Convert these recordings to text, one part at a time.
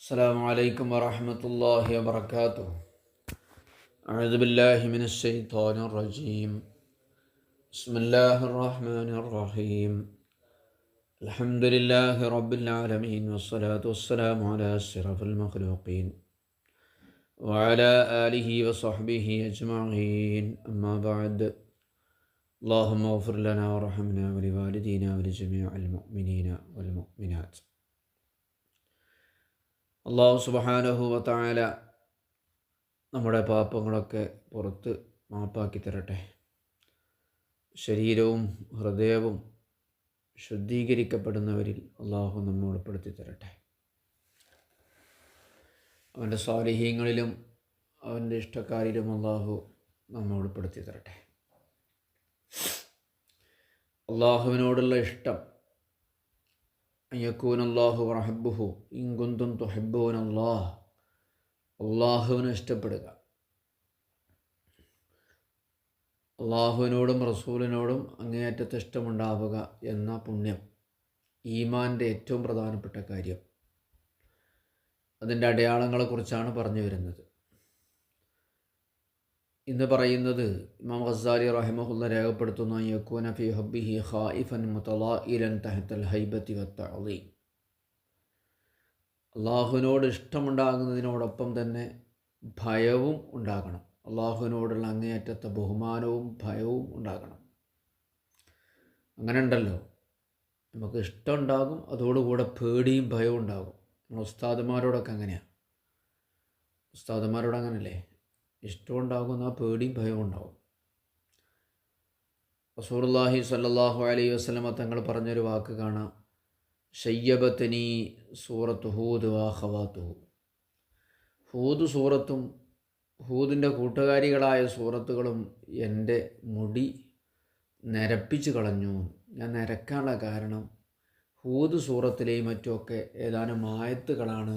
السلام عليكم ورحمة الله وبركاته. أعوذ بالله من الشيطان الرجيم. بسم الله الرحمن الرحيم. الحمد لله رب العالمين والصلاة والسلام على أشرف المخلوقين وعلى آله وصحبه أجمعين. أما بعد اللهم اغفر لنا وارحمنا ولوالدينا ولجميع المؤمنين والمؤمنات. അള്ളാഹു സുബഹാനഹു വത്തായാല നമ്മുടെ പാപങ്ങളൊക്കെ പുറത്ത് മാപ്പാക്കി തരട്ടെ. ശരീരവും ഹൃദയവും ശുദ്ധീകരിക്കപ്പെടുന്നവരിൽ അള്ളാഹു നമ്മെ ഉൾപ്പെടുത്തി തരട്ടെ. അവന്റെ സ്വാലിഹ്യങ്ങളിലും അവന്റെ ഇഷ്ടക്കാരിലും അള്ളാഹു നമ്മെ ഉൾപ്പെടുത്തി തരട്ടെ. അള്ളാഹുവിനോടുള്ള ഇഷ്ടം അയ്യക്കൂൻ അള്ളാഹു റഹബുഹു ഇങ്കുന്തും തുഹബൂൻ അള്ളാഹ് അള്ളാഹുവിനെ ഇഷ്ടപ്പെടുക അള്ളാഹുവിനോടും റസൂലിനോടും അങ്ങേയറ്റത്തെ ഇഷ്ടമുണ്ടാവുക എന്ന പുണ്യം. ഈമാന്റെ ഏറ്റവും പ്രധാനപ്പെട്ട കാര്യം. അതിന്റെ അടയാളങ്ങളെക്കുറിച്ചാണ് പറഞ്ഞു വരുന്നത്. ഇന്ന് പറയുന്നത് ഇമാം ഖസാലി റഹിമഹുല്ല രേഖപ്പെടുത്തുന്ന യക്കൂന ഫി ഹബ്ബിഹി ഖായിഫൻ മുതലാഇലൻ തഹത്തൽ ഹൈബത്തി വത്തഅളീം അള്ളാഹുവിനോട് ഇഷ്ടമുണ്ടാകുന്നതിനോടൊപ്പം തന്നെ ഭയവും ഉണ്ടാകണം. അള്ളാഹുവിനോടുള്ള അങ്ങേയറ്റത്തെ ബഹുമാനവും ഭയവും ഉണ്ടാകണം. അങ്ങനെ ഉണ്ടല്ലോ നമുക്ക് ഇഷ്ടം ഉണ്ടാകും അതോടുകൂടെ പേടിയും ഭയവും ഉണ്ടാകും. നമ്മൾ ഉസ്താദുമാരോടൊക്കെ അങ്ങനെയാണ് ഉസ്താദുമാരോട് ഇഷ്ടമുണ്ടാകുന്ന പേടിയും ഭയവും ഉണ്ടാകും. റസൂർല്ലാഹി സല്ലാഹു അലൈഹി വസ്ലമ തങ്ങൾ പറഞ്ഞൊരു വാക്ക് കാണാം. ഷയ്യബത്തനി സൂറത്ത് ഹൂദ് വാ ഹവാത്തുഹു ഹൂദ് സൂറത്തും ഹൂദിന്റെ കൂട്ടുകാരികളായ സൂറത്തുകളും എന്റെ മുടി നിരപ്പിച്ച് കളഞ്ഞു. ഞാൻ നിരക്കാനുള്ള കാരണം ഹൂദ് സൂറത്തിലെയും മറ്റുമൊക്കെ ഏതാനും ആയത്തുകളാണ്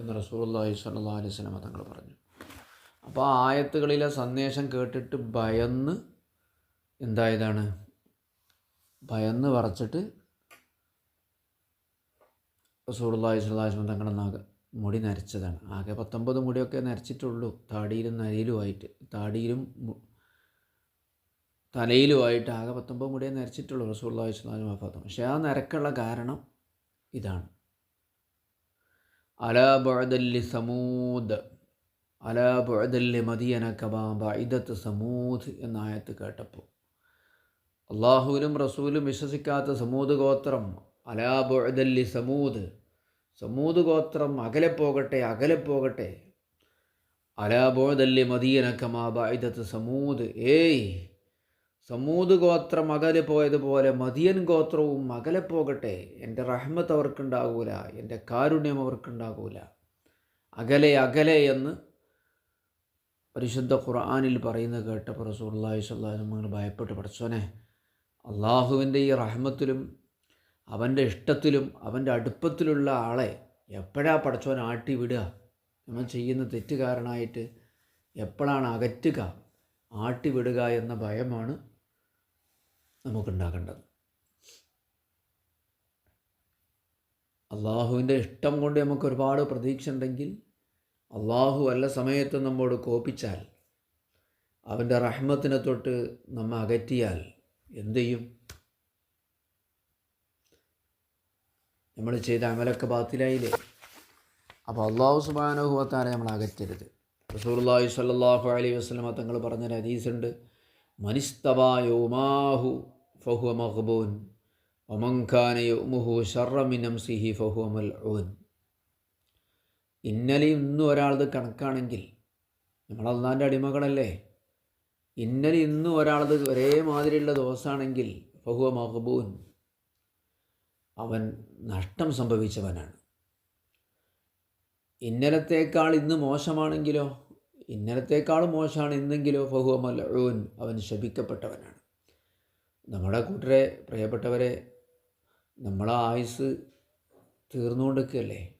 എന്ന് റസൂർല്ലാഹി സല്ലാ അലൈഹി സ്വലമ തങ്ങൾ പറഞ്ഞു. അപ്പോൾ ആയത്തുകളിലെ സന്ദേശം കേട്ടിട്ട് ഭയന്ന് എന്തായതാണ്? ഭയന്ന് വറച്ചിട്ട് റസൂർല്ലാഹി സ്വലാസ്മ തങ്ങളുടെ നാഗ മുടി നരച്ചതാണ്. ആകെ പത്തൊമ്പത് മുടിയൊക്കെ നരച്ചിട്ടുള്ളൂ. താടിയിലും നരയിലുമായിട്ട് താടിയിലും തലയിലുമായിട്ട് ആകെ പത്തൊമ്പത് മുടിയെ നരച്ചിട്ടുള്ളൂ റസൂർല്ലാഹി സ്വലാസ്മ വഫാത്തം. പക്ഷേ ആ നരക്കുള്ള കാരണം ഇതാണ്. അലാ സമൂദ് അലാ മദിയന കബാ ബൈദത്ത് സമൂദ് എന്ന ആയത്ത് കേട്ടപ്പോൾ. അള്ളാഹുവിനും റസൂലും വിശ്വസിക്കാത്ത സമൂദ് ഗോത്രം അലാ സമൂദ് സമൂദ് ഗോത്രം അകലെ പോകട്ടെ അകലെ പോകട്ടെ. അലാ മദിയന കമാ ബൈദത്ത് സമൂദ് ഏയ് സമൂദ് ഗോത്രം അകലെ പോയതുപോലെ മദിയൻ ഗോത്രവും അകലെ പോകട്ടെ. എന്റെ റഹ്മത്ത് അവർക്കുണ്ടാകൂല എന്റെ കാരുണ്യം അവർക്കുണ്ടാകൂല. അകലെ അകലെ എന്ന് പരിശുദ്ധ ഖുർആാനിൽ പറയുന്നത് കേട്ടപ്പോൾ റസൂള്ളി സ്വല്ലാഹും അങ്ങനെ ഭയപ്പെട്ട്. പഠിച്ചോനെ അള്ളാഹുവിന്റെ ഈ റഹ്മത്തിലും അവന്റെ ഇഷ്ടത്തിലും അവന്റെ അടുപ്പത്തിലുള്ള ആളെ എപ്പോഴാ പഠിച്ചോൻ ആട്ടി വിടുക? നമ്മൾ ചെയ്യുന്ന തെറ്റുകാരനായിട്ട് എപ്പോഴാണ് അകറ്റുക? ആട്ടി വിടുക എന്ന ഭയമാണ് നമുക്കുണ്ടാകേണ്ടത്. അള്ളാഹുവിന്റെ ഇഷ്ടം കൊണ്ട് നമുക്ക് ഒരുപാട് പ്രതീക്ഷ ഉണ്ടെങ്കിൽ അള്ളാഹു വല്ല സമയത്ത് നമ്മോട് കോപിച്ചാൽ അവന്റെ റഹ്മത്തിനെ തൊട്ട് നമ്മെ അകറ്റിയാൽ എന്തു ചെയ്യും? നമ്മൾ ചെയ്ത അമലൊക്കെ ബാത്തിലായില്ലേ? അപ്പോൾ അള്ളാഹു സുബാനുഭവത്താരെ നമ്മൾ അകറ്റരുത്. റസൂർല്ലാഹി സല്ലാഹു അലൈഹി വസ്ലമ തങ്ങൾ പറഞ്ഞൊരു ഹദീസുണ്ട്. മനിസ്തബായോമാഹു ഫഹുവ മഹബൂൻ ഒമങ്ഖാനയുമുഹു ഷർറമിനം സിഹി ഫഹുവ മൽ ഊൻ ഇന്നലെയും ഇന്നും ഒരാളത് കണക്കാണെങ്കിൽ നമ്മൾ അള്ളാന്റെ അടിമകളല്ലേ? ഇന്നലെ ഇന്നും ഒരാളത് ഒരേ മാതിരിയുള്ള ദോഷമാണെങ്കിൽ ഫഹുവ മഹബൂൻ അവൻ നഷ്ടം സംഭവിച്ചവനാണ്. ഇന്നലത്തേക്കാൾ ഇന്ന് മോശമാണെങ്കിലോ? ഇന്നലത്തേക്കാൾ മോശമാണ് ഇന്നെങ്കിലോ ഫഹുവ മലൂൻ അവൻ ശപിക്കപ്പെട്ടവനാണ്. നമ്മുടെ കൂട്ടരെ പ്രിയപ്പെട്ടവരെ നമ്മളെ ആയുസ് തീർന്നുകൊണ്ടിരിക്കുകയല്ലേ?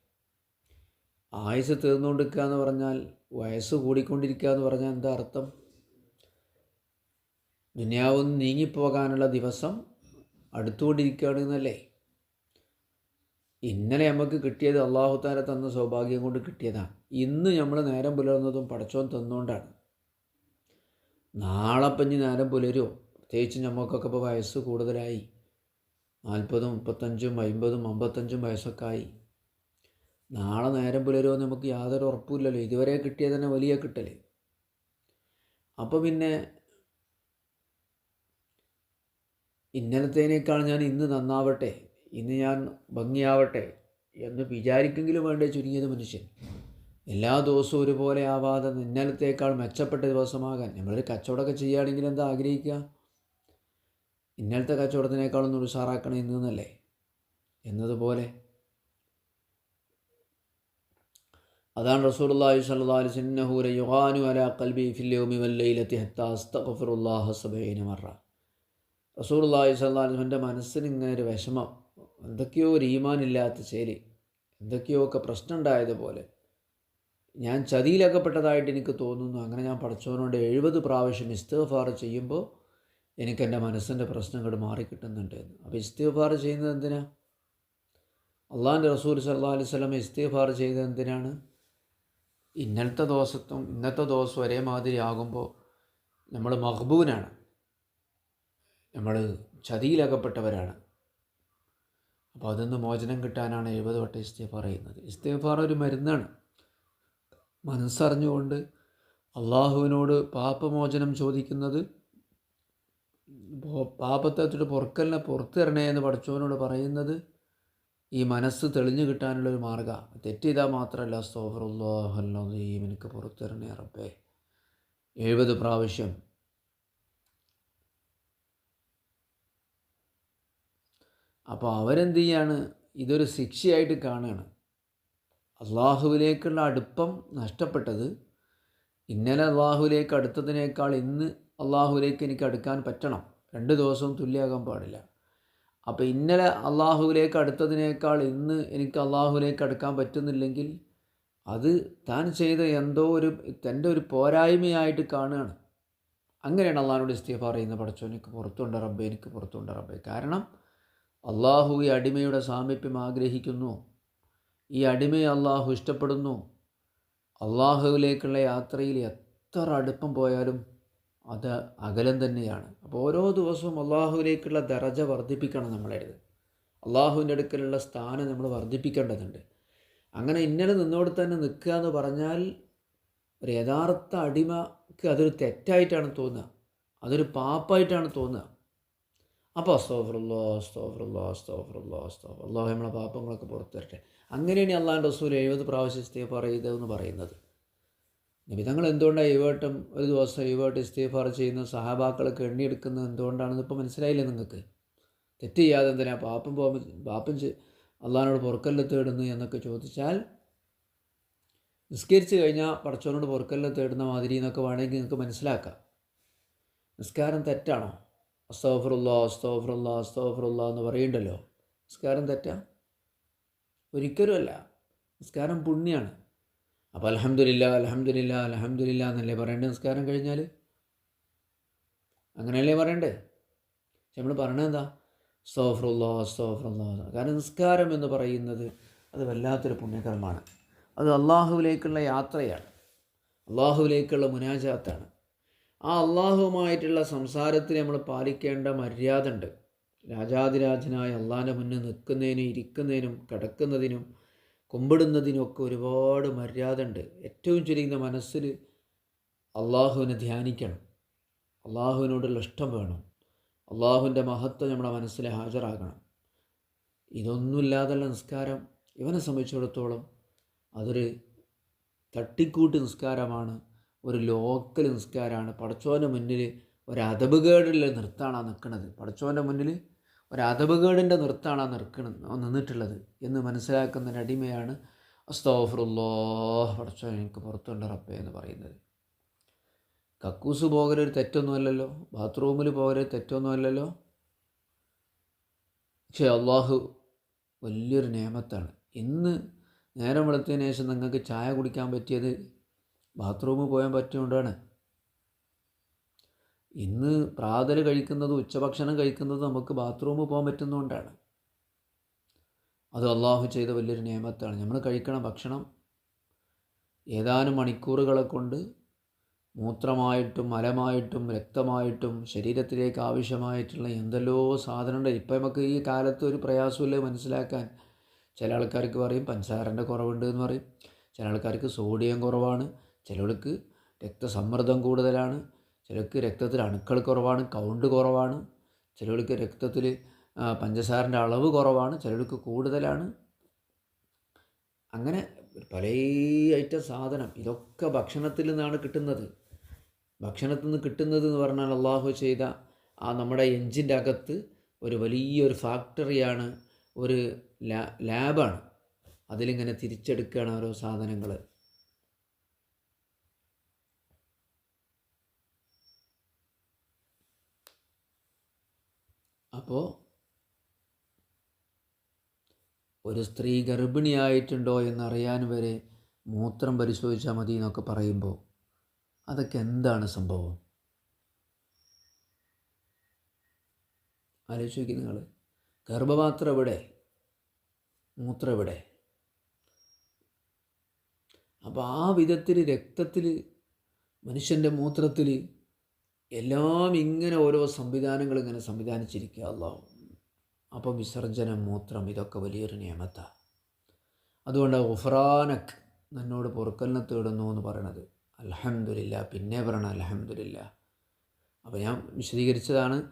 ആയുസ് തീർന്നുകൊണ്ടിരിക്കുക എന്ന് പറഞ്ഞാൽ വയസ്സ് കൂടിക്കൊണ്ടിരിക്കുക എന്ന് പറഞ്ഞാൽ എന്താ അർത്ഥം? ദുനിയാവ് നീങ്ങിപ്പോകാനുള്ള ദിവസം അടുത്തുകൊണ്ടിരിക്കുകയാണ് എന്നല്ലേ ഇന്നലെ നമുക്ക് കിട്ടിയത് അള്ളാഹു താല തന്ന സൗഭാഗ്യം കൊണ്ട് കിട്ടിയതാണ്. ഇന്ന് നമ്മൾ നേരം പുലർന്നതും പടച്ചോൻ തന്നുകൊണ്ടാണ് നാളെ പഞ്ഞ് നേരം പുലരുമോ പ്രത്യേകിച്ച് നമുക്കൊക്കെ ഇപ്പോൾ വയസ്സ് കൂടുതലായി. നാൽപ്പതും മുപ്പത്തഞ്ചും അമ്പതും അമ്പത്തഞ്ചും വയസ്സൊക്കെ ആയി. നാളെ നേരം പുലരുമോ നമുക്ക് യാതൊരു ഉറപ്പുമില്ലല്ലോ. ഇതുവരെ കിട്ടിയത് തന്നെ വലിയ കിട്ടലേ. അപ്പോൾ പിന്നെ ഇന്നലത്തേനേക്കാൾ ഞാൻ ഇന്ന് നന്നാവട്ടെ ഇന്ന് ഞാൻ ഭംഗിയാവട്ടെ എന്ന് വിചാരിക്കെങ്കിലും വേണ്ടേ ചുരുങ്ങിയത് മനുഷ്യൻ. എല്ലാ ദിവസവും ഒരുപോലെ ആവാതെ ഇന്നലത്തേക്കാൾ മെച്ചപ്പെട്ട ദിവസമാകാൻ. നമ്മളൊരു കച്ചവടമൊക്കെ ചെയ്യുകയാണെങ്കിൽ എന്താ ആഗ്രഹിക്കുക? ഇന്നലത്തെ കച്ചവടത്തിനേക്കാളൊന്നും ഉഷാറാക്കണം ഇന്ന് എന്നല്ലേ? എന്നതുപോലെ അതാണ് റസൂലുള്ളാഹി സ്വല്ലല്ലാഹു അലൈഹി അലാ ഫിൽ യൗമി വൽ ലൈലതി ഹത്താ അസ്തഗ്ഫിറുല്ലാഹ റസൂലുള്ളാഹി അലൈഹി വസല്ലം മനസ്സിന് ഇങ്ങനെ ഒരു വിഷമം എന്തൊക്കെയോ ഒരു ഈമാനില്ലാത്ത ശരി എന്തൊക്കെയോ ഒക്കെ പ്രശ്നം ഉണ്ടായതുപോലെ ഞാൻ ചതിയിലകപ്പെട്ടതായിട്ട് എനിക്ക് തോന്നുന്നു. അങ്ങനെ ഞാൻ പഠിച്ചവനോട് എഴുപത് പ്രാവശ്യം ഇസ്തിഗ്ഫാർ ചെയ്യുമ്പോൾ എനിക്ക് എന്റെ മനസ്സിന്റെ പ്രശ്നങ്ങൾ മാറിക്കിട്ടുന്നുണ്ട് എന്ന്. അപ്പോൾ ഇസ്തിഗ്ഫാർ ചെയ്യുന്നത് എന്തിനാണ് അള്ളാഹിന്റെ റസൂൽ സല്ലാ അലൈഹി സ്വലം ഇസ്തിഗ്ഫാർ ചെയ്തത് എന്തിനാണ്? ഇന്നലത്തെ ദിവസത്തും ഇന്നത്തെ ദിവസവും ഒരേ മാതിരി ആകുമ്പോൾ നമ്മൾ മഹബൂനാണ് നമ്മൾ ചതിയിലകപ്പെട്ടവരാണ്. അപ്പോൾ അതൊന്ന് മോചനം കിട്ടാനാണ് എഴുപത് വട്ടം ഇസ്തീഫാർ ചെയ്യുന്നത്. ഇസ്തിഗ്ഫാർ ഒരു മരുന്നാണ്. മനസ്സറിഞ്ഞുകൊണ്ട് അള്ളാഹുവിനോട് പാപമോചനം ചോദിക്കുന്നത് പാപത്തെ തൊട്ട് പൊറുക്കലിനെ പുറത്തിറണേ എന്ന് പഠിച്ചവനോട് പറയുന്നത് ഈ മനസ്സ് തെളിഞ്ഞു കിട്ടാനുള്ള ഒരു മാർഗമാണ് തെറ്റ് ചെയ്താൽ മാത്രമല്ല സോഹറുല്ലാഹല്ലീം എനിക്ക് പുറത്തിറങ്ങിയ റബ്ബേ. എഴുപത് പ്രാവശ്യം. അപ്പോൾ അവരെന്ത് ചെയ്യാണ്? ഇതൊരു ശിക്ഷയായിട്ട് കാണുകയാണ്. അള്ളാഹുവിലേക്കുള്ള അടുപ്പം നഷ്ടപ്പെട്ടത് ഇന്നലെ അള്ളാഹുവിലേക്ക് അടുത്തതിനേക്കാൾ ഇന്ന് അള്ളാഹുവിലേക്ക് എനിക്ക് അടുക്കാൻ പറ്റണം. രണ്ട് ദിവസവും തുല്യമാകാൻ പാടില്ല. അപ്പോൾ ഇന്നലെ അള്ളാഹുവിലേക്ക് അടുത്തതിനേക്കാൾ ഇന്ന് എനിക്ക് അള്ളാഹുവിലേക്ക് അടുക്കാൻ പറ്റുന്നില്ലെങ്കിൽ അത് താൻ ചെയ്ത എന്തോ ഒരു തന്റെ ഒരു പോരായ്മയായിട്ട് കാണുകയാണ്. അങ്ങനെയാണ് അള്ളാഹിനോട് ഇസ്തീഫ ചെയ്യുന്ന പഠിച്ചോ എനിക്ക് പുറത്തുണ്ട് റബ്ബെ എനിക്ക് പുറത്തുണ്ട് റബ്ബേ. കാരണം അള്ളാഹു ഈ അടിമയുടെ സാമീപ്യം ആഗ്രഹിക്കുന്നു. ഈ അടിമയെ അള്ളാഹു ഇഷ്ടപ്പെടുന്നു. അള്ളാഹുവിലേക്കുള്ള യാത്രയിൽ എത്ര അടുപ്പം പോയാലും അത് അകലം തന്നെയാണ്. അപ്പോൾ ഓരോ ദിവസവും അള്ളാഹുവിലേക്കുള്ള ദറജ വർദ്ധിപ്പിക്കണം നമ്മളേത് അള്ളാഹുവിന്റെ അടുക്കലുള്ള സ്ഥാനം നമ്മൾ വർദ്ധിപ്പിക്കേണ്ടതുണ്ട്. അങ്ങനെ ഇന്നലെ നിന്നോട് തന്നെ നിൽക്കുക എന്ന് പറഞ്ഞാൽ ഒരു യഥാർത്ഥ അടിമക്ക് അതൊരു തെറ്റായിട്ടാണ് തോന്നുക. അതൊരു പാപ്പായിട്ടാണ് തോന്നുക. അപ്പോൾ അസ്തോഫറുള്ളോ അസ്തോഫറുള്ളോ അസ്തോഫറുള്ളോ അസ്തോഫറുള്ളോ നമ്മളെ പാപ്പങ്ങളൊക്കെ പുറത്തു വരട്ടെ അങ്ങനെയാണ് അള്ളാഹ് റസൂൽ എഴുപത് പ്രാവശ്യം പറയുക എന്ന് പറയുന്നത്. നിമിതങ്ങൾ എന്തുകൊണ്ടാണ് എഴുവട്ടം ഒരു ദിവസം എഴുവട്ടം ഇസ്തീഫാർ ചെയ്യുന്ന സഹാബാക്കളൊക്കെ എണ്ണിയെടുക്കുന്നത് എന്തുകൊണ്ടാണെന്ന് ഇപ്പോൾ മനസ്സിലായില്ലേ നിങ്ങൾക്ക്? തെറ്റ് ചെയ്യാതെ എന്തിനാ പാപ്പം പോ പാപ്പം അള്ളഹാനോട് പൊറുക്കല്ല തേടുന്നു എന്നൊക്കെ ചോദിച്ചാൽ നിസ്കരിച്ച് കഴിഞ്ഞാൽ പടച്ചവനോട് പൊറുക്കല്ല തേടുന്ന മാതിരി എന്നൊക്കെ വേണമെങ്കിൽ നിങ്ങൾക്ക് മനസ്സിലാക്കാം. നിസ്കാരം തെറ്റാണോ? അസ്തോഫറുല്ലാ അസ്തോഫറുല്ലാ അസ്തോഫറുല്ലാ എന്ന് പറയണ്ടല്ലോ നിസ്കാരം തെറ്റാ? ഒരിക്കലുമല്ല നിസ്കാരം പുണ്യാണ്. അപ്പോൾ അലഹമില്ല അലഹമില്ല അലഹമില്ല എന്നല്ലേ പറയേണ്ടത്? നിസ്കാരം കഴിഞ്ഞാൽ അങ്ങനെയല്ലേ പറയണ്ടേ? പക്ഷെ നമ്മൾ പറയണത് എന്താ? സോഫ്രുല്ലോ സോഫ്രുല്ലോ കാരണം നിസ്കാരം എന്ന് പറയുന്നത് അത് വല്ലാത്തൊരു പുണ്യകർമ്മമാണ്. അത് അള്ളാഹുവിലേക്കുള്ള യാത്രയാണ്. അള്ളാഹുവിലേക്കുള്ള മുനാജാത്താണ്. ആ അള്ളാഹുവുമായിട്ടുള്ള സംസാരത്തിൽ നമ്മൾ പാലിക്കേണ്ട മര്യാദ ഉണ്ട്. രാജാതിരാജനായ അള്ളാഹിന്റെ മുന്നിൽ നിൽക്കുന്നതിനും ഇരിക്കുന്നതിനും കിടക്കുന്നതിനും കുമ്പിടുന്നതിനൊക്കെ ഒരുപാട് മര്യാദ ഉണ്ട് ഏറ്റവും ചുരുങ്ങുന്ന മനസ്സിൽ അള്ളാഹുവിനെ ധ്യാനിക്കണം. അള്ളാഹുവിനോടുള്ള ഇഷ്ടം വേണം. അള്ളാഹുവിന്റെ മഹത്വം നമ്മുടെ മനസ്സിൽ ഹാജരാകണം. ഇതൊന്നുമില്ലാതുള്ള നിസ്കാരം ഇവനെ സംബന്ധിച്ചിടത്തോളം അതൊരു തട്ടിക്കൂട്ട് നിസ്കാരമാണ്. ഒരു ലോക്കൽ നിസ്കാരമാണ്. പടച്ചോന്റെ മുന്നിൽ ഒരു അതപുകേടുള്ള നിർത്താണ് നിൽക്കുന്നത്. പടച്ചോന്റെ മുന്നിൽ ഒരു അതപകേടിന്റെ നൃത്താണ് ആ നിൽക്കുന്നത് നിന്നിട്ടുള്ളത് എന്ന് മനസ്സിലാക്കുന്ന ഒരു അടിമയാണ്. അസ്തോഫറുല്ലോ പഠിച്ചോ എനിക്ക് പുറത്തുണ്ട് റപ്പേ എന്ന് പറയുന്നത്. കക്കൂസ് പോകലൊരു തെറ്റൊന്നുമല്ലല്ലോ? ബാത്റൂമിൽ പോകലൊരു തെറ്റൊന്നുമല്ലല്ലോ? പക്ഷേ അള്ളാഹു വലിയൊരു നിയമത്താണ് ഇന്ന് നേരം വെളുത്തതിന് ശേഷം നിങ്ങൾക്ക് ചായ കുടിക്കാൻ പറ്റിയത് ബാത്റൂമിൽ പോകാൻ പറ്റിയോണ്ടാണ് ഇന്ന് പ്രാതൽ കഴിക്കുന്നത് ഉച്ചഭക്ഷണം കഴിക്കുന്നത് നമുക്ക് ബാത്റൂമിൽ പോകാൻ പറ്റുന്നതുകൊണ്ടാണ്. അത് അള്ളാഹു ചെയ്ത വലിയൊരു നിയമത്താണ്. നമ്മൾ കഴിക്കണ ഭക്ഷണം. ഏതാനും മണിക്കൂറുകളെ കൊണ്ട് മൂത്രമായിട്ടും മലമായിട്ടും രക്തമായിട്ടും ശരീരത്തിലേക്ക് ആവശ്യമായിട്ടുള്ള എന്തെല്ലോ സാധനമുണ്ട് ഇപ്പം നമുക്ക് ഈ കാലത്ത് ഒരു പ്രയാസമില്ല മനസ്സിലാക്കാൻ. ചില ആൾക്കാർക്ക് പറയും പഞ്ചസാരന്റെ കുറവുണ്ട് എന്ന് പറയും. ചില ആൾക്കാർക്ക് സോഡിയം കുറവാണ്. ചിലർക്ക് രക്തസമ്മർദ്ദം കൂടുതലാണ്. ചിലർക്ക് രക്തത്തിൽ അണുക്കൾ കുറവാണ് കൗണ്ട് കുറവാണ്. ചിലർക്ക് രക്തത്തിൽ പഞ്ചസാരന്റെ അളവ് കുറവാണ് ചിലർക്ക് കൂടുതലാണ്. അങ്ങനെ പല ഐറ്റം സാധനം. ഇതൊക്കെ ഭക്ഷണത്തിൽ നിന്നാണ് കിട്ടുന്നത്. ഭക്ഷണത്തിൽ നിന്ന് കിട്ടുന്നത് എന്ന് പറഞ്ഞാൽ അള്ളാഹു ചെയ്ത ആ നമ്മുടെ എഞ്ചിന്റെ അകത്ത് ഒരു വലിയൊരു ഫാക്ടറിയാണ് ഒരു ലാബാണ്. അതിലിങ്ങനെ തിരിച്ചെടുക്കുകയാണ് ഓരോ സാധനങ്ങൾ. അപ്പോൾ ഒരു സ്ത്രീ ഗർഭിണിയായിട്ടുണ്ടോ എന്നറിയാൻ വരെ മൂത്രം പരിശോധിച്ചാൽ മതി എന്നൊക്കെ പറയുമ്പോൾ അതൊക്കെ എന്താണ് സംഭവം? ആലോചിച്ച് നിങ്ങൾ ഗർഭപാത്രം എവിടെ? മൂത്രം എവിടെ? അപ്പോൾ ആ വിധത്തിൽ രക്തത്തിൽ മനുഷ്യന്റെ മൂത്രത്തിൽ എല്ലാം ഇങ്ങനെ ഓരോ സംവിധാനങ്ങൾ ഇങ്ങനെ സംവിധാനിച്ചിരിക്കുക അള്ളാഹു അപ്പം വിസർജനം മൂത്രം ഇതൊക്കെ വലിയൊരു നിയമത്താണ് അതുകൊണ്ട് ഉഫ്രാനക് നിന്നോട് പൊറുക്കലിനെ തേടുന്നു എന്ന് പറയണത്. അലഹമില്ല പിന്നെ പറയണം അലഹമില്ല അപ്പോൾ ഞാൻ വിശദീകരിച്ചതാണ്.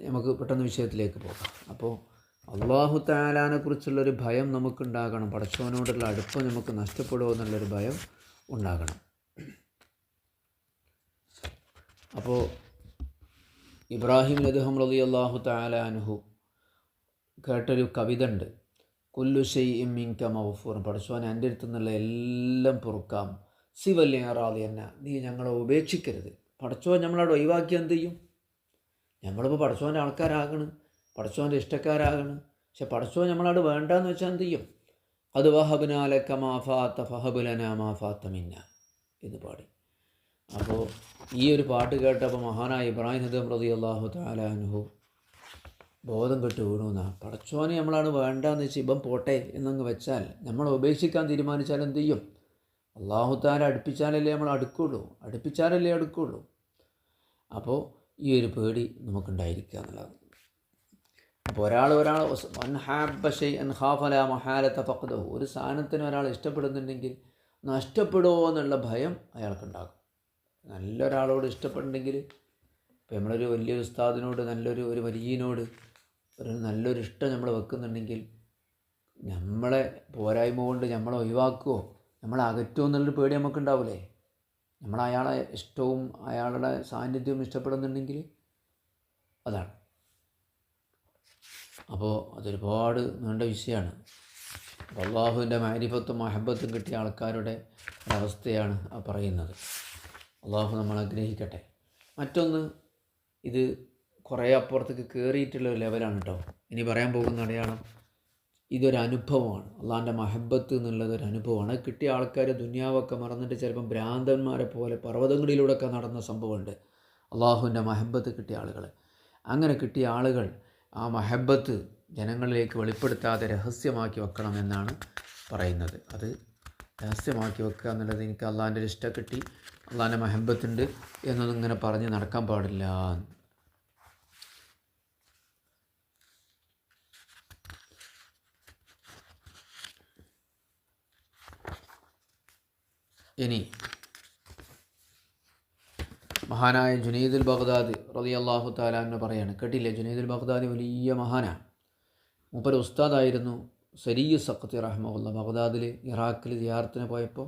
നമുക്ക് പെട്ടെന്ന് വിഷയത്തിലേക്ക് പോകാം. അപ്പോൾ അള്ളാഹു താലാനെ കുറിച്ചുള്ളൊരു ഭയം നമുക്കുണ്ടാകണം. പടച്ചവനോടുള്ള അടുപ്പം നമുക്ക് നഷ്ടപ്പെടുമോ എന്നുള്ളൊരു ഭയം ഉണ്ടാകണം. അപ്പോൾ ഇബ്രാഹിം ലദ്ഹം റലി അള്ളാഹു താലാനുഹു കേട്ടൊരു കവിത ഉണ്ട്. കൊല്ലു ഷെയ് മിങ്ക മൗഫൂർ പടച്ചോനെ എന്റെ അടുത്തു നിന്നുള്ള എല്ലാം പൊറുക്കാം. സിവല്ലേറാതെ എന്ന നീ ഞങ്ങളെ ഉപേക്ഷിക്കരുത്. പഠിച്ചോൻ നമ്മളവിടെ ഒഴിവാക്കി എന്ത് ചെയ്യും? നമ്മളിപ്പോൾ പഠിച്ചോന്റെ ആൾക്കാരാകണം. പഠിച്ചോന്റെ ഇഷ്ടക്കാരാകണം. പക്ഷെ പഠിച്ചോ നമ്മളവിടെ വേണ്ടാന്ന് വെച്ചാൽ എന്ത് ചെയ്യും? അത് വഹബിനാലക്ക മാഫാത്ത ഫഹബുലന മാഫാത്ത മിന്ന. എന്ന് പാടി. അപ്പോൾ ഈ ഒരു പാട്ട് കേട്ടപ്പോൾ മഹാനായ ഇബ്രാഹിം ഹദം പ്രതി അള്ളാഹു താലാനുഹു ബോധം കെട്ട് വീണു എന്നാണ് പടച്ചോനെ നമ്മളാണ് വേണ്ടതെന്ന് വെച്ച് ഇപ്പം പോട്ടെ എന്നങ്ങ് വെച്ചാൽ നമ്മൾ ഉപേക്ഷിക്കാൻ തീരുമാനിച്ചാൽ എന്ത് ചെയ്യും? അള്ളാഹു താല അടുപ്പിച്ചാലല്ലേ നമ്മൾ അടുക്കുള്ളൂ. അടുപ്പിച്ചാലല്ലേ അടുക്കുള്ളൂ. അപ്പോൾ ഈ ഒരു പേടി നമുക്കുണ്ടായിരിക്കുക എന്നുള്ളത്. അപ്പോൾ ഒരാൾ ഒരാൾ അൻഹാബഷൈ ഒരു സാധനത്തിന് ഒരാൾ ഇഷ്ടപ്പെടുന്നുണ്ടെങ്കിൽ നഷ്ടപ്പെടുമോ എന്നുള്ള ഭയം അയാൾക്കുണ്ടാകും. നല്ലൊരാളോട് ഇഷ്ടപ്പെടുന്നുണ്ടെങ്കിൽ ഇപ്പം നമ്മളൊരു വലിയൊരു ഉസ്താദിനോട് നല്ലൊരു ഒരു വലിയനോട് ഒരു നല്ലൊരു ഇഷ്ടം നമ്മൾ വെക്കുന്നുണ്ടെങ്കിൽ നമ്മളെ പോരായ്മ കൊണ്ട് നമ്മളെ ഒഴിവാക്കുമോ നമ്മളെ അകറ്റുമോ എന്നുള്ളൊരു പേടി നമുക്കുണ്ടാവില്ലേ നമ്മൾ അയാളെ ഇഷ്ടവും അയാളുടെ സാന്നിധ്യവും ഇഷ്ടപ്പെടുന്നുണ്ടെങ്കിൽ അതാണ്. അപ്പോൾ അതൊരുപാട് നീണ്ട വിഷയമാണ്. അള്ളാഹുവിന്റെ മാരിഫത്തും മഹബത്തും കിട്ടിയ ആൾക്കാരുടെ ഒരവസ്ഥയാണ് പറയുന്നത്. അള്ളാഹു നമ്മൾ ആഗ്രഹിക്കട്ടെ. മറ്റൊന്ന് ഇത് കുറേ അപ്പുറത്തേക്ക് കയറിയിട്ടുള്ള ലെവലാണ് കേട്ടോ ഇനി പറയാൻ പോകുന്ന അടയാളം ഇതൊരു അനുഭവമാണ്. അള്ളാഹിന്റെ മഹബത്ത് എന്നുള്ളത് ഒരു അനുഭവമാണ്. കിട്ടിയ ആൾക്കാർ ദുന്യാവൊക്കെ മറന്നിട്ട് ചിലപ്പം ഭ്രാന്തന്മാരെ പോലെ പർവതങ്ങളിലൂടെയൊക്കെ നടന്ന സംഭവമുണ്ട്. അള്ളാഹുവിന്റെ മഹബത്ത് കിട്ടിയ ആളുകൾ അങ്ങനെ കിട്ടിയ ആളുകൾ ആ മഹബത്ത് ജനങ്ങളിലേക്ക് വെളിപ്പെടുത്താതെ രഹസ്യമാക്കി വെക്കണം എന്നാണ് പറയുന്നത്. അത് രഹസ്യമാക്കി വെക്കുക എന്നുള്ളത് എനിക്ക് അള്ളാഹിന്റെ ഇഷ്ടം കിട്ടി. അള്ളാഹിന്റെ മഹബത്തുണ്ട് എന്നൊന്നും ഇങ്ങനെ പറഞ്ഞ് നടക്കാൻ പാടില്ല. ഇനി മഹാനായ ജുനീദുൽ ബഗ്ദാദി റതി അള്ളാഹു താലാന്ന് പറയാണ് കേട്ടില്ലേ? ജുനീദുൽ ബഗ്ദാദി വലിയ മഹാനാണ് മൂപ്പര് ഉസ്താദായിരുന്നു സരീ സഖത്തി റഹ്മുള്ള ബഗ്ദാദിൽ ഇറാഖിൽ ജിയാർത്തിന് പോയപ്പോൾ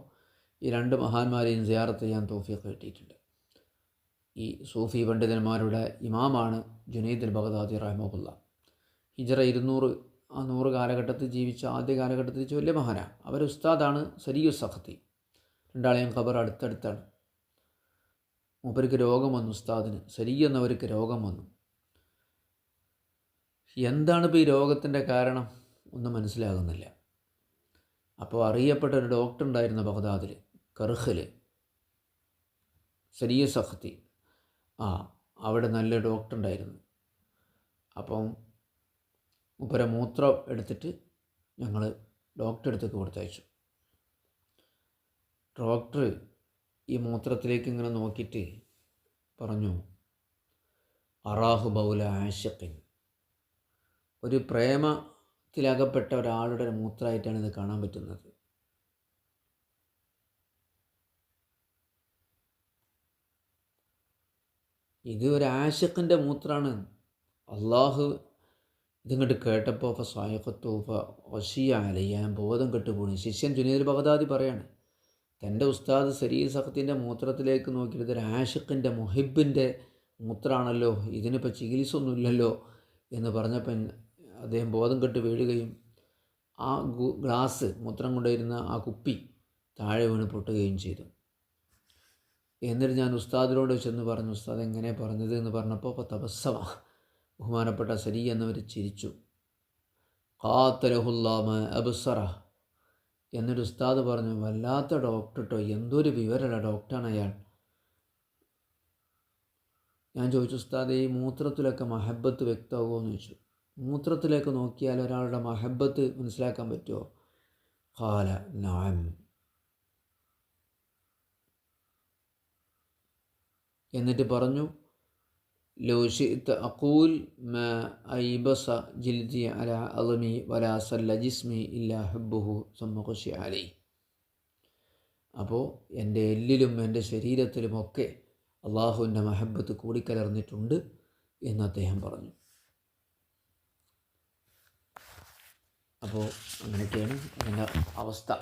ഈ രണ്ട് മഹാന്മാരെയും സിയാറത്ത് ചെയ്യാൻ തോഫിയൊക്കെ കിട്ടിയിട്ടുണ്ട്. ഈ സൂഫി പണ്ഡിതന്മാരുടെ ഇമാമാണ് ജുനൈദുൽ ബഗ്ദാദി റഹ്മുല്ല ഹിജറ ഇരുന്നൂറ് ആ നൂറ് കാലഘട്ടത്തിൽ ജീവിച്ച ആദ്യ കാലഘട്ടത്തിൽ ജീവിച്ച വലിയ മഹാനാണ്. അവർ ഉസ്താദാണ് സരിയു സഖത്തി. രണ്ടാളെയും ഖബർ അടുത്തടുത്താണ്. മൂപ്പർക്ക് രോഗം വന്നു ഉസ്താദിന്. സരി എന്നവർക്ക് രോഗം വന്നു. എന്താണ് ഇപ്പോൾ ഈ രോഗത്തിന്റെ കാരണം? ഒന്നും മനസ്സിലാകുന്നില്ല. അപ്പോൾ അറിയപ്പെട്ട ഒരു ഡോക്ടർ ഉണ്ടായിരുന്നു ബഗ്ദാദിൽ കർഹൽ സരിയ സഹത്തി ആ അവിടെ നല്ല ഡോക്ടർ ഉണ്ടായിരുന്നു. അപ്പം മുപ്പര മൂത്രം എടുത്തിട്ട് ഞങ്ങൾ ഡോക്ടറെ അടുത്തേക്ക് കൊടുത്തയച്ചു. ഡോക്ടർ ഈ മൂത്രത്തിലേക്ക് ഇങ്ങനെ നോക്കിയിട്ട് പറഞ്ഞു അറാഹു ബൗല ആശക്കിൻ ഒരു പ്രേമത്തിലകപ്പെട്ട ഒരാളുടെ മൂത്രമായിട്ടാണ് ഇത് കാണാൻ പറ്റുന്നത്. ഇത് ഒരു ആശക്കിന്റെ മൂത്രാണ്. അള്ളാഹു ഇതിങ്ങോട്ട് കേട്ടപ്പോൾ അപ്പോൾ ഒശിയ വഷിയാലി ഞാൻ ബോധം കെട്ടുപോണി ശിഷ്യൻ ജുനീദ് ബഗദാദി പറയാണ് തന്റെ ഉസ്താദ് സരീർ സഖത്തിന്റെ മൂത്രത്തിലേക്ക് നോക്കിയിട്ട് ഒരു ആഷിഖിന്റെ മുഹിബിന്റെ മൂത്രമാണല്ലോ ഇതിനിപ്പോൾ ചികിത്സ ഒന്നുമില്ലല്ലോ എന്ന് പറഞ്ഞപ്പോൾ അദ്ദേഹം ബോധം കെട്ട് വീഴുകയും ആ ഗ്ലാസ് മൂത്രം കൊണ്ടുവരുന്ന ആ കുപ്പി താഴെ വീണ് പൊട്ടുകയും ചെയ്തു. എന്നിട്ട് ഞാൻ ഉസ്താദിനോട് ചെന്ന് പറഞ്ഞു ഉസ്താദ് എങ്ങനെ പറഞ്ഞത്? എന്ന് പറഞ്ഞപ്പോൾ തപസ്സമ ബഹുമാനപ്പെട്ട സരി എന്നവർ ചിരിച്ചു. ഖാത്തലഹുല്ലാമ അബുസറ. എന്നിട്ട് ഉസ്താദ് പറഞ്ഞു വല്ലാത്ത ഡോക്ടർട്ടോ എന്തൊരു വിവരമല്ല ഡോക്ടറാണ് അയാൾ. ഞാൻ ചോദിച്ചു ഉസ്താദ് ഈ മൂത്രത്തിലൊക്കെ മഹബത്ത് വ്യക്തമാകുമോ? എന്ന് ചോദിച്ചു. മൂത്രത്തിലേക്ക് നോക്കിയാൽ ഒരാളുടെ മഹബത്ത് മനസ്സിലാക്കാൻ പറ്റുമോ? ഖാല നാം. എന്നിട്ട് പറഞ്ഞു ലോഷിത്ത് അക്കൂൽ മ ഐബസ ജിൽദി അല അലമി വലാ സല്ല ജിസ്മി ഇല്ലാ ഹബ്ബുഹു സമ്മഖുഷി അലൈ അപ്പോൾ എന്റെ എല്ലിലും എന്റെ ശരീരത്തിലുമൊക്കെ അള്ളാഹുവിന്റെ മഹബത്ത് കൂടിക്കലർന്നിട്ടുണ്ട് എന്ന് അദ്ദേഹം പറഞ്ഞു. അപ്പോൾ അങ്ങനെയൊക്കെയാണ് അതിന്റെ അവസ്ഥ.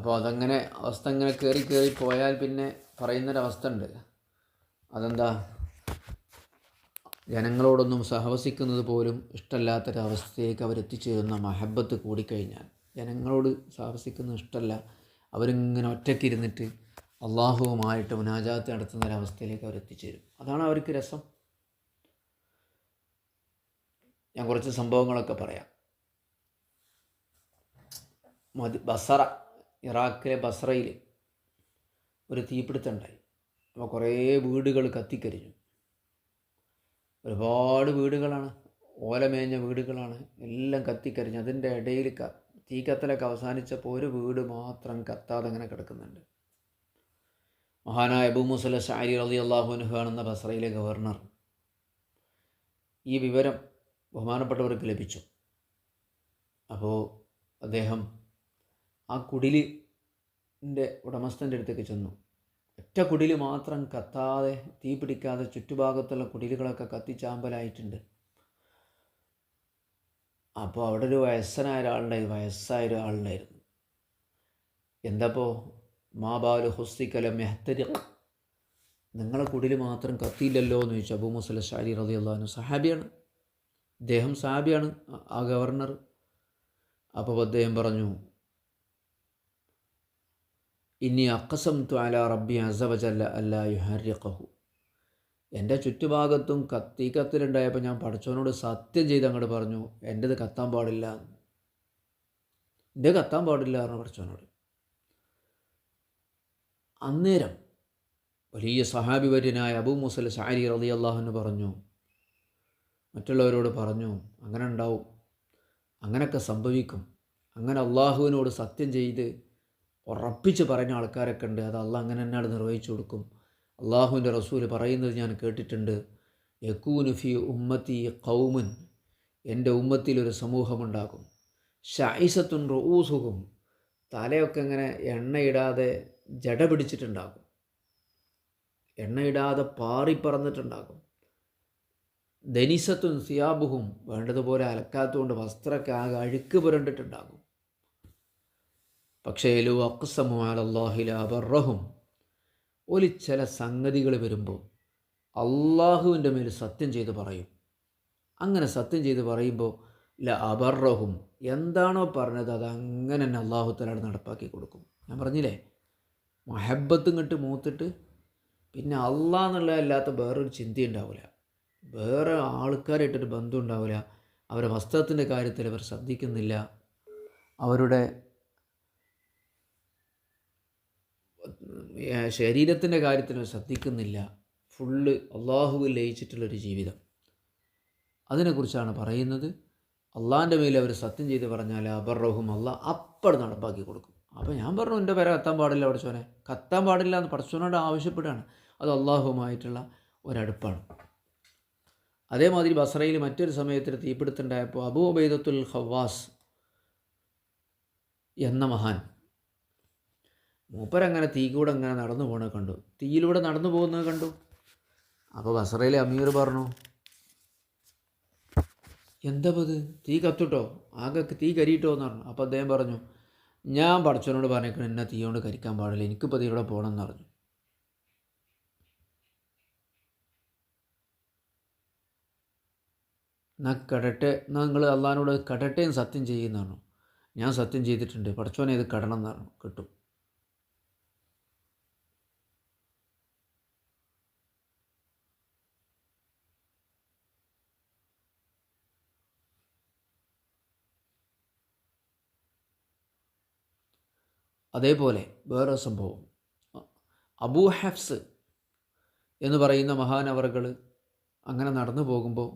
അപ്പോൾ അതങ്ങനെ അവസ്ഥ ഇങ്ങനെ കയറി കയറി പോയാൽ പിന്നെ പറയുന്നൊരവസ്ഥ ഉണ്ട് അതെന്താ? ജനങ്ങളോടൊന്നും സഹവസിക്കുന്നത് പോലും ഇഷ്ടമല്ലാത്തൊരവസ്ഥയിലേക്ക് അവരെത്തിച്ചേരുന്ന മഹബത്ത് കൂടിക്കഴിഞ്ഞാൽ ജനങ്ങളോട് സഹവസിക്കുന്നത് ഇഷ്ടമല്ല അവരിങ്ങനെ ഒറ്റയ്ക്കിരുന്നിട്ട് അള്ളാഹുവുമായിട്ട് മുനാജാത്ത് നടത്തുന്ന ഒരവസ്ഥയിലേക്ക് അവരെത്തിച്ചേരും. അതാണ് അവർക്ക് രസം. ഞാൻ കുറച്ച് സംഭവങ്ങളൊക്കെ പറയാം. മതി ബസറ. ഇറാഖിലെ ബസ്രയിൽ ഒരു തീപിടുത്തം ഉണ്ടായി അപ്പോൾ കുറേ വീടുകൾ കത്തിക്കരിഞ്ഞു. ഒരുപാട് വീടുകളാണ് ഓലമേഞ്ഞ വീടുകളാണ് എല്ലാം കത്തിക്കരിഞ്ഞു. അതിന്റെ ഇടയിൽ ക തീ കത്തലൊക്കെ അവസാനിച്ചപ്പോൾ ഒരു വീട് മാത്രം കത്താതെ അങ്ങനെ കിടക്കുന്നുണ്ട്. മഹാനായ അബു മുസല ഷാരി അലി അള്ളാഹുനുഹു ആണെന്ന ബസ്രയിലെ ഗവർണർ ഈ വിവരം ബഹുമാനപ്പെട്ടവർക്ക് ലഭിച്ചു. അപ്പോൾ അദ്ദേഹം ആ കുടിലിന്റെ ഉടമസ്ഥന്റെ അടുത്തേക്ക് ചെന്നു. ഒറ്റ കുടിൽ മാത്രം കത്താതെ തീ പിടിക്കാതെ ചുറ്റുഭാഗത്തുള്ള കുടിലുകളൊക്കെ കത്തിച്ചാമ്പലായിട്ടുണ്ട് അപ്പോൾ അവിടെ ഒരു വയസ്സനായ ഒരാളുണ്ടായിരുന്നു വയസ്സായ ഒരാളുണ്ടായിരുന്നു. എന്താപ്പോൾ മാബാലു ഹുസ്തിക്കല മെഹത്തരി നിങ്ങളെ കുടിൽ മാത്രം കത്തിയില്ലല്ലോ എന്ന് ചോദിച്ചു അബൂ മുസല ഷാരി റതി അള്ളഹാനു സഹാബിയാണ്. അദ്ദേഹം സഹാബിയാണ് ആ ഗവർണർ. അപ്പോൾ അദ്ദേഹം പറഞ്ഞു ഇനി അക്കസം ത്വാല റബ്ബി അസവജല്ല അല്ല യുഹരിഖഹു. എന്റെ ചുറ്റുഭാഗത്തും കത്തി കത്തിലുണ്ടായപ്പോൾ ഞാൻ പഠിച്ചവനോട് സത്യം ചെയ്ത് അങ്ങോട്ട് പറഞ്ഞു എന്റെത് കത്താൻ പാടില്ല. എന്റെ കത്താൻ പാടില്ല എന്ന് പഠിച്ചവനോട്. അന്നേരം വലിയ സഹാബിവര്യനായ അബൂ മുസൽ ഷാരി റലി അള്ളാഹുന്ന് പറഞ്ഞു മറ്റുള്ളവരോട് പറഞ്ഞു അങ്ങനെ ഉണ്ടാവും അങ്ങനെയൊക്കെ സംഭവിക്കും അങ്ങനെ അള്ളാഹുവിനോട് സത്യം ചെയ്ത് ഉറപ്പിച്ച് പറഞ്ഞ ആൾക്കാരൊക്കെ ഉണ്ട്. അത് അള്ളാഹ് അങ്ങനെ തന്നെയാണ് നിർവഹിച്ചു കൊടുക്കും. അള്ളാഹുവിന്റെ റസൂൽ പറയുന്നത് ഞാൻ കേട്ടിട്ടുണ്ട്. യക്കൂനുഫി ഉമ്മത്തി കൗമുൻ എന്റെ ഉമ്മത്തിലൊരു സമൂഹമുണ്ടാകും. ഷൈസത്തുൻ റൂസുഖും തലയൊക്കെ ഇങ്ങനെ എണ്ണയിടാതെ ജട പിടിച്ചിട്ടുണ്ടാകും. എണ്ണയിടാതെ പാറിപ്പറന്നിട്ടുണ്ടാകും ധനിസത്തും സിയാബുഹും വേണ്ടതുപോലെ അലക്കാത്തതുകൊണ്ട് വസ്ത്രമൊക്കെ ആകെ അഴുക്ക് പുരണ്ടിട്ടുണ്ടാകും. പക്ഷേ ലു അക്സമു അലല്ലാഹിലബറഹും ഒരു ചില സംഗതികൾ വരുമ്പോൾ അള്ളാഹുവിന്റെ മേൽ സത്യം ചെയ്ത് പറയും. അങ്ങനെ സത്യം ചെയ്ത് പറയുമ്പോൾ ല അബറഹും എന്താണോ പറഞ്ഞത് അത് അങ്ങനെ തന്നെ അള്ളാഹു തലാട് നടപ്പാക്കി കൊടുക്കും. ഞാൻ പറഞ്ഞില്ലേ? മഹബത്തും കെട്ട് മൂത്തിട്ട് പിന്നെ അള്ളാഹ് എന്നുള്ളതല്ലാത്ത വേറൊരു ചിന്ത ഉണ്ടാവില്ല. വേറെ ആൾക്കാരായിട്ടൊരു ബന്ധം ഉണ്ടാവില്ല. അവരുടെ വസ്ത്രത്തിന്റെ കാര്യത്തിൽ അവർ ശ്രദ്ധിക്കുന്നില്ല. അവരുടെ ശരീരത്തിന്റെ കാര്യത്തിൽ അവർ ശ്രദ്ധിക്കുന്നില്ല. ഫുള്ള് അള്ളാഹുവിൽ ലയിച്ചിട്ടുള്ളൊരു ജീവിതം. അതിനെക്കുറിച്ചാണ് പറയുന്നത്. അള്ളാഹിന്റെ മേൽ അവർ സത്യം ചെയ്ത് പറഞ്ഞാൽ അബർറഹും അള്ളാഹ് അപ്പട് നടപ്പാക്കി കൊടുക്കും. അപ്പോൾ ഞാൻ പറഞ്ഞു എന്റെ പേരെ കത്താൻ പാടില്ല പഠിച്ചോനെ കത്താൻ പാടില്ല എന്ന് പഠിച്ചോനോട് ആവശ്യപ്പെടുകയാണ്. അത് അള്ളാഹുമായിട്ടുള്ള ഒരടുപ്പാണ്. അതേമാതിരി ബസ്രയിൽ മറ്റൊരു സമയത്തിൽ തീപിടുത്തുണ്ടായപ്പോൾ അബു ഉബൈദത്തുൽ ഖവാസ് എന്ന മഹാൻ മൂപ്പരങ്ങനെ തീ കൂടെ അങ്ങനെ നടന്നു പോകണത് കണ്ടു. തീയിലൂടെ നടന്നു പോകുന്നത് കണ്ടു. അപ്പോൾ ബസറയിലെ അമീർ പറഞ്ഞു എന്താ ഇത് തീ കത്തുട്ടോ? ആകെ തീ കരിയിട്ടോ എന്ന് പറഞ്ഞു. അപ്പോൾ അദ്ദേഹം പറഞ്ഞു ഞാൻ പടച്ചവനോട് പറഞ്ഞേക്കണം എന്നെ തീ കൊണ്ട് കരിക്കാൻ പാടില്ല. എനിക്കിപ്പോൾ തീയുടെ പോകണം എന്ന് പറഞ്ഞു. എന്നാൽ കടട്ടെ. എന്നാൽ നിങ്ങൾ അള്ളഹാനോട് കടട്ടേന്ന് സത്യം ചെയ്യുന്നതാണ് ഞാൻ സത്യം ചെയ്തിട്ടുണ്ട്. പഠിച്ചോനെ ഇത് കടണം എന്ന് പറഞ്ഞു. കിട്ടും. അതേപോലെ വേറെ സംഭവം. അബൂ ഹഫ്സ് എന്ന് പറയുന്ന മഹാനവറുകൾ അങ്ങനെ നടന്നു പോകുമ്പോൾ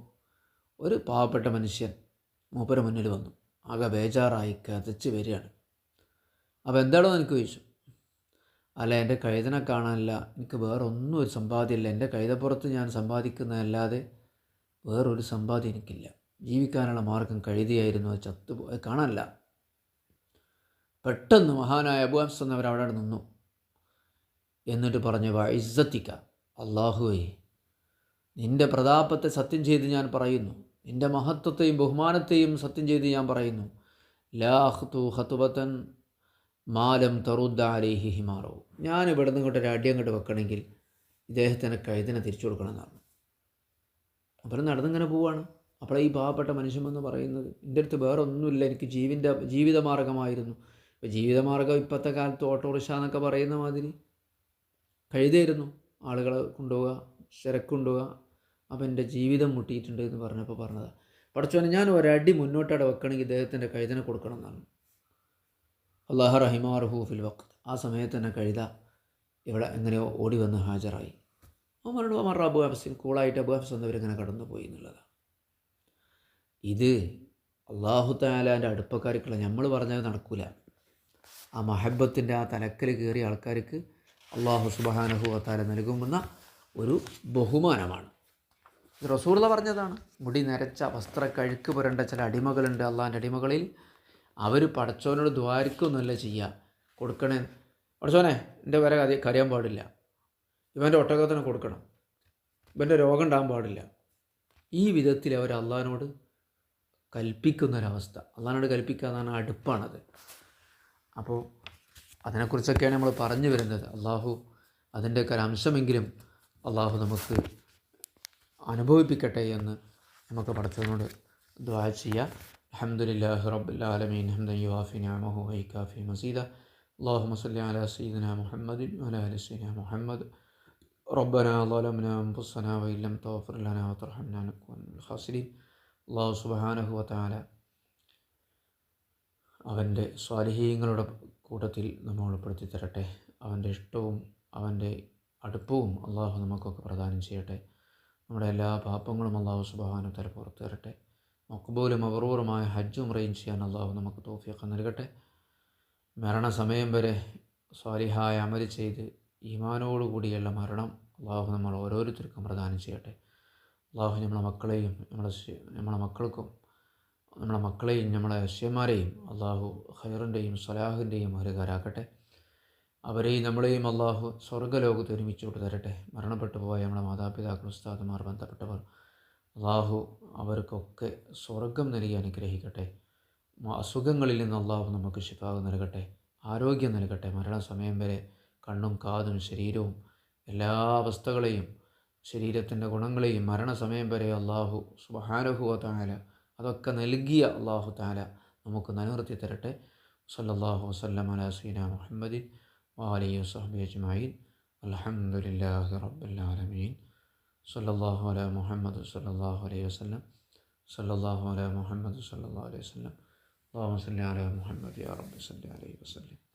ഒരു പാവപ്പെട്ട മനുഷ്യൻ മൂപ്പര മുന്നിൽ വന്നു. ആകെ ബേജാറായി കതച്ച് വരികയാണ്. അപ്പോൾ എന്താണോ എനിക്ക് ചോദിച്ചു അല്ല എന്റെ കഴുതനെ കാണാനില്ല എനിക്ക് വേറെ ഒന്നും ഒരു സമ്പാദ്യമില്ല. എന്റെ കഴുതപ്പുറത്ത് ഞാൻ സമ്പാദിക്കുന്നതല്ലാതെ വേറൊരു സമ്പാദ്യം എനിക്കില്ല. ജീവിക്കാനുള്ള മാർഗം കഴുതിയായിരുന്നു അത് ചത്തു കാണാനില്ല. പെട്ടെന്ന് മഹാനായ അബു ഹംസ് എന്നവർ അവിടെ നിന്നു. എന്നിട്ട് പറഞ്ഞു ഇസ്സത്തിക്ക അള്ളാഹുവേ നിന്റെ പ്രതാപത്തെ സത്യം ചെയ്ത് ഞാൻ പറയുന്നു. നിന്റെ മഹത്വത്തെയും ബഹുമാനത്തെയും സത്യം ചെയ്ത് ഞാൻ പറയുന്നു. ലാഹ്തു ഹത്തുബത്തൻ മാലം തറുദ്ദാലേഹി ഹിമാറോ. ഞാൻ ഇവിടെ നിന്ന് ഇങ്ങോട്ട് ഒരു അടി അങ്ങോട്ട് വെക്കണമെങ്കിൽ ഇദ്ദേഹത്തിന് കഴുതിനെ തിരിച്ചു കൊടുക്കണം എന്നാണ് അപ്പം നടന്നിങ്ങനെ പോവാണ്. അപ്പോൾ ഈ പാവപ്പെട്ട മനുഷ്യമെന്ന് പറയുന്നത് എന്റെ അടുത്ത് വേറെ ഒന്നുമില്ല എനിക്ക് ജീവിന്റെ ജീവിതമാർഗമായിരുന്നു. ഇപ്പോൾ ജീവിതമാർഗം ഇപ്പോഴത്തെ കാലത്ത് ഓട്ടോറിക്ഷ എന്നൊക്കെ പറയുന്ന മാതിരി കഴുതായിരുന്നു ആളുകളെ കൊണ്ടുപോവുക ശരക്കൊണ്ടുപോവുക അപ്പം എന്റെ ജീവിതം മുട്ടിയിട്ടുണ്ട് എന്ന് പറഞ്ഞപ്പോൾ പറഞ്ഞതാണ് പഠിച്ചോനെ ഞാൻ ഒരടി മുന്നോട്ടവിടെ വെക്കണമെങ്കിൽ ഇദ്ദേഹത്തിന്റെ കഴുതനെ കൊടുക്കണം എന്നാണ്. അള്ളാഹ റഹിമാർഹു ഫിൽ വക്ത് ആ സമയത്ത് തന്നെ കഴുത ഇവിടെ എങ്ങനെയോ ഓടി വന്ന് ഹാജരായി. അമറുടെ അമർ അബു ഹഫ്സിൻ കൂളായിട്ട് അബു ഹാഫ്സ് എന്നിവരിങ്ങനെ കടന്നു പോയി എന്നുള്ളതാണ് ഇത് അള്ളാഹു താലാന്റെ അടുപ്പക്കാർക്കുള്ള നമ്മൾ പറഞ്ഞത് നടക്കൂല. ആ മഹബത്തിന്റെ ആ തലക്കൽ കയറിയ ആൾക്കാർക്ക് അള്ളാഹു സുബാനഹു അത്താല നൽകുമെന്ന ഒരു ബഹുമാനമാണ്. ഇത് റസൂർല പറഞ്ഞതാണ്. മുടി നരച്ച വസ്ത്ര കഴുക്ക് പുരണ്ട ചില അടിമകളുണ്ട് അള്ളാഹിന്റെ അടിമകളിൽ. അവർ പടച്ചോനോട് ദ്വാരിക്കൊന്നുമല്ല ചെയ്യുക. കൊടുക്കണേ. പടച്ചോനെ എന്റെ വരെ കഥ കരയാൻ പാടില്ല. ഇവന്റെ ഒട്ടകത്തിന് കൊടുക്കണം. ഇവന്റെ രോഗം ഉണ്ടാകാൻ പാടില്ല. ഈ വിധത്തിൽ അവർ അള്ളഹാനോട് കൽപ്പിക്കുന്നൊരവസ്ഥ അള്ളഹാനോട് കൽപ്പിക്കുക അടുപ്പാണത്. അപ്പോൾ അതിനെക്കുറിച്ചൊക്കെയാണ് നമ്മൾ പറഞ്ഞു വരുന്നത് അള്ളാഹു അതിൻ്റെയൊക്കെ ഒരു അംശമെങ്കിലും അള്ളാഹു നമുക്ക് അനുഭവിപ്പിക്കട്ടെ എന്ന് നമുക്ക് പഠിച്ചതിനോട് ദ്വാ ചെയ്യാം അഹമ്മദില്ലാഹി റബ്ബുലാലമീൻ ഹംദൻ യുവാഫി നാമഹു വൈക്കാഫി മസീദ اللهم صل على سيدنا محمد وعلى ال سيدنا محمد ربنا ظلمنا انفسنا وان لم تغفر لنا وترحمنا نكون من الخاسرين الله سبحانه وتعالى അവന്റെ സ്വാലിഹീങ്ങളുടെ കൂട്ടത്തിൽ നമ്മൾ ഉൾപ്പെടുത്തി തരട്ടെ. അവന്റെ ഇഷ്ടവും അവന്റെ അടുപ്പവും അള്ളാഹു നമുക്കൊക്കെ പ്രദാനം ചെയ്യട്ടെ. നമ്മുടെ എല്ലാ പാപങ്ങളും അള്ളാഹു സുബാനു തല പുറത്തു തരട്ടെ. മക്ബൂലും അപൂർവമായ ഹജ്ജും റേഞ്ച് ചെയ്യാൻ അള്ളാഹു നമുക്ക് തോഫിയൊക്കെ നൽകട്ടെ. മരണസമയം വരെ സ്വാലിഹായ അമൽ ചെയ്ത് ഈമാനോടുകൂടിയുള്ള മരണം അള്ളാഹു നമ്മൾ ഓരോരുത്തർക്കും പ്രദാനം ചെയ്യട്ടെ. അള്ളാഹു നമ്മളെ മക്കളെയും നമ്മളെ നമ്മളെ മക്കൾക്കും നമ്മളെ മക്കളെയും നമ്മളെ അശ്യന്മാരെയും അള്ളാഹു ഹൈറിന്റെയും സലാഹിന്റെയും ഹരുകാരാക്കട്ടെ അവരെയും നമ്മളെയും അള്ളാഹു സ്വർഗലോകത്ത് ഒരുമിച്ച് കൊണ്ട് തരട്ടെ മരണപ്പെട്ടു പോയ നമ്മളെ മാതാപിതാക്കൾ ഉസ്താദുമാർ ബന്ധപ്പെട്ടവർ അള്ളാഹു അവർക്കൊക്കെ സ്വർഗം നൽകി അനുഗ്രഹിക്കട്ടെ. അസുഖങ്ങളിൽ നിന്ന് അള്ളാഹു നമുക്ക് ശിഫാവ് നൽകട്ടെ ആരോഗ്യം നൽകട്ടെ. മരണസമയം വരെ കണ്ണും കാതും ശരീരവും എല്ലാ അവസ്ഥകളെയും ശരീരത്തിന്റെ ഗുണങ്ങളെയും മരണസമയം വരെ അള്ളാഹു സുബഹാനുഹുവ താല അതൊക്കെ നൽകിയ അള്ളാഹു താല നമുക്ക് നിലനിർത്തി തരട്ടെ. സല്ലാഹു വസല്ലം അല സീന മുഹമ്മദിൻ വാലി വസഹബി അജ്മഈൻ. അൽഹംദുലില്ലാഹി റബ്ബിൽ ആലമീൻ. സല്ലല്ലാഹു അല മുഹമ്മദ് സല്ലാഹു അലൈഹി വസല്ലം. സല്ലാഹു അല മുഹമ്മദ് സല്ലല്ലാഹു അലൈഹി വസല്ലം. അല്ലാഹു സല്ലി അല മുഹമ്മദ് യാ റബ്ബി സല്ലി അലൈഹി വസല്ലം.